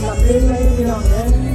ำลำเล่นไม่พี่น้องเด้ย